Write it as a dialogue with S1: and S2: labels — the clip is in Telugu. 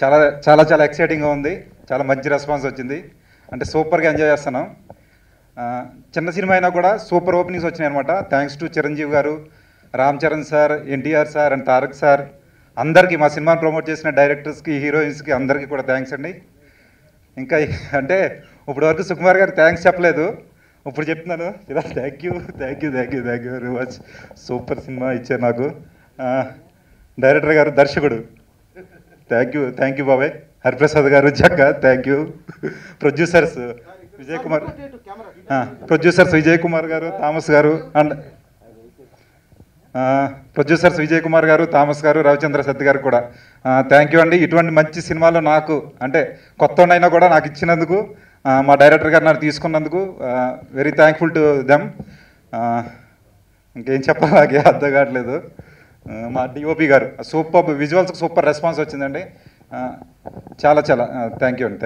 S1: చాలా చాలా చాలా ఎక్సైటింగ్గా ఉంది. చాలా మంచి రెస్పాన్స్ వచ్చింది. అంటే సూపర్గా ఎంజాయ్ చేస్తున్నాం. చిన్న సినిమా అయినా కూడా సూపర్ ఓపెనింగ్స్ వచ్చినాయి అనమాట thanks to Chiranjeevi garu Ram Charan sir NTR sir and Tarak sir. అందరికీ మా సినిమాని ప్రమోట్ చేసిన డైరెక్టర్స్కి హీరోయిన్స్కి అందరికీ కూడా థ్యాంక్స్ అండి. ఇంకా అంటే ఇప్పుడు వరకు సుకుమార్ గారు థ్యాంక్స్ చెప్పలేదు. ఇప్పుడు చెప్తున్నాను. ఇలా thank you thank you thank you thank you very much super cinema ఇచ్చారు నాకు. డైరెక్టర్ గారు దర్శకుడు. థ్యాంక్ యూ థ్యాంక్ యూ బాబాయ్. Hariprasad garu Jakka thank you producers Vijay Kumar producers Vijay Kumar garu Thomas garu and producers Vijay Kumar garu Thomas గారు రవిచంద్ర సత్ గారు కూడా. థ్యాంక్ యూ అండి. ఇటువంటి మంచి సినిమాలు నాకు అంటే కొత్త అయినా కూడా నాకు ఇచ్చినందుకు మా డైరెక్టర్ గారు నన్ను తీసుకున్నందుకు వెరీ థ్యాంక్ఫుల్ టు దెమ్ ఇంకేం చెప్పాలి నాకే అర్థం కావట్లేదు. మా డిఓపి గారు. సూపర్ విజువల్స్కి సూపర్ రెస్పాన్స్ వచ్చిందండి. చాలా చాలా థ్యాంక్ యూ అండి